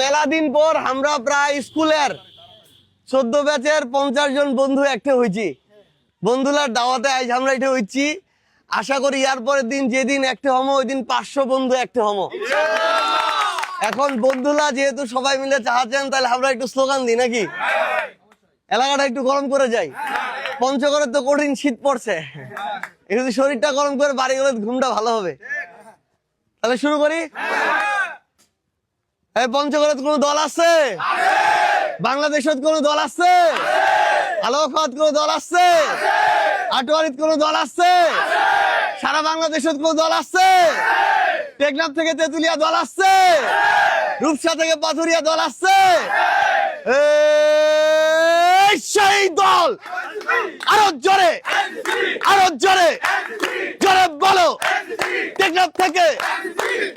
মেলা দিন পর আমরা প্রায় স্কুলের চোদ্দ ব্যাচের পঞ্চাশ জন বন্ধু একটা হয়েছি। বন্ধুলার দাওয়াতে আজ আমরা এটা হইছি। আশা করি ইয়ার পরের দিন যেদিন একটা হমো ওই দিন পাঁচশো বন্ধু একটা হমো। এখন বন্ধুলা যেহেতু সবাই মিলে চাহাচ্ছেন তাহলে আমরা একটু স্লোগান দিই নাকি? এলাকাটা একটু গরম করে যাই। পঞ্চগড়ে তো কঠিন শীত পড়ছে। শরীরটা গরম করে বাড়ি গেলে ঘুমটা ভালো হবে। তাহলে শুরু করি? এই পঞ্চগড়ে কোনো দল আছে? বাংলাদেশত কোন দল আছে? আলোকত কোন দল আছে? আটোয়ারিত কোনো দল আছে? সারা বাংলাদেশত কোন দল আছে? টেকনাফ থেকে তেতুলিয়া দল আছে? রূপসা থেকে পাথুরিয়া দল আছে? সেই দল! আরও জোরে! আরও জোরে! জোরে বলো! টেকনাফ থেকে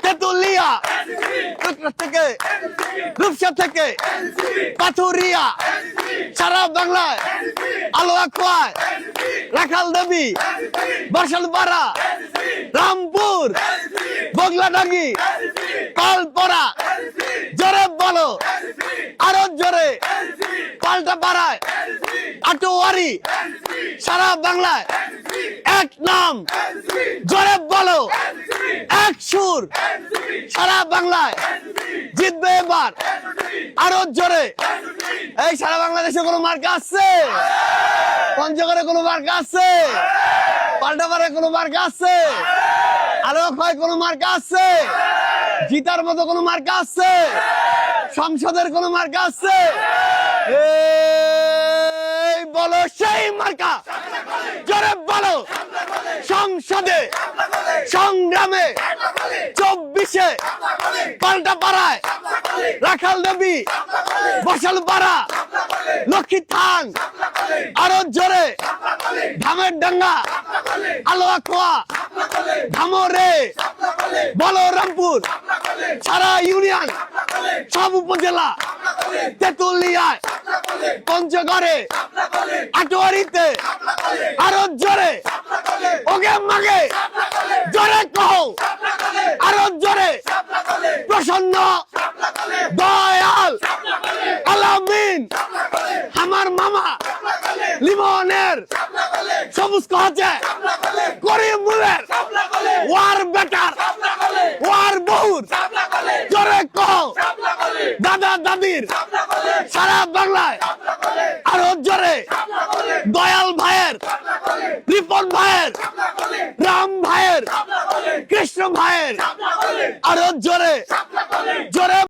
তেতুলিয়া টেকনাফ থেকে রূপসা থেকে পাথুরিয়া, সারা বাংলায়, আলো আখোয়ায় রাখাল দেবী বর্ষালপাড়া রামপুর, বগলাডাঙ্গি, পালপড়া, জোরে বলো, আরও জোরে পাল্টা পাড়ায় আটোয়ারি, সারা বাংলায়, এক নাম, জোরে বলো। সুর সারা বাংলায় জিতবে এবার। আরও জোরে। এই সারা বাংলাদেশে কোনো মার্কা আছে? পঞ্চগড়ে কোনো মার্কা আছে? পাল্টাপাড়ে কোনো মার্কা আছে? আরও ক্ষয় কোনো মার্কা আছে? জিতার মতো কোনো মার্কা আছে? সংসদের কোনো মার্কা আছে? বলো সেই মার্কা। জোরে বলো। সংসদে, সংগ্রামে, চব্বিশে পাল্টা পাড়ায় রাখাল দেবী, বসাল পাড়া, লক্ষ্মী থান, আরও জোরে ধামের ডাঙ্গা, আলো আখোয়া ধামরে বলরামপুর, সারা ইউনিয়ন। সব উপজেলা তেতুলিয়ায় পঞ্চগড়ে, আটোয়ারিতে আরও জোরে ওগে মাগে জোরে কহ আরও জোরে প্রসন্ন, দয়াল, আলামিন, আমার মামা, লিমনের, সবুজ কহছে করিমুলের ওয়ার বেটার, ওয়ার বহুর জোরে কহ দাদা দাদির সারা বাংলায় আরও জোরে দয়াল ভাইয়ের, রিপন ভাইয়ের, রাম ভাইয়ের, কৃষ্ণ ভাইয়ের, আরও জোরে জোরে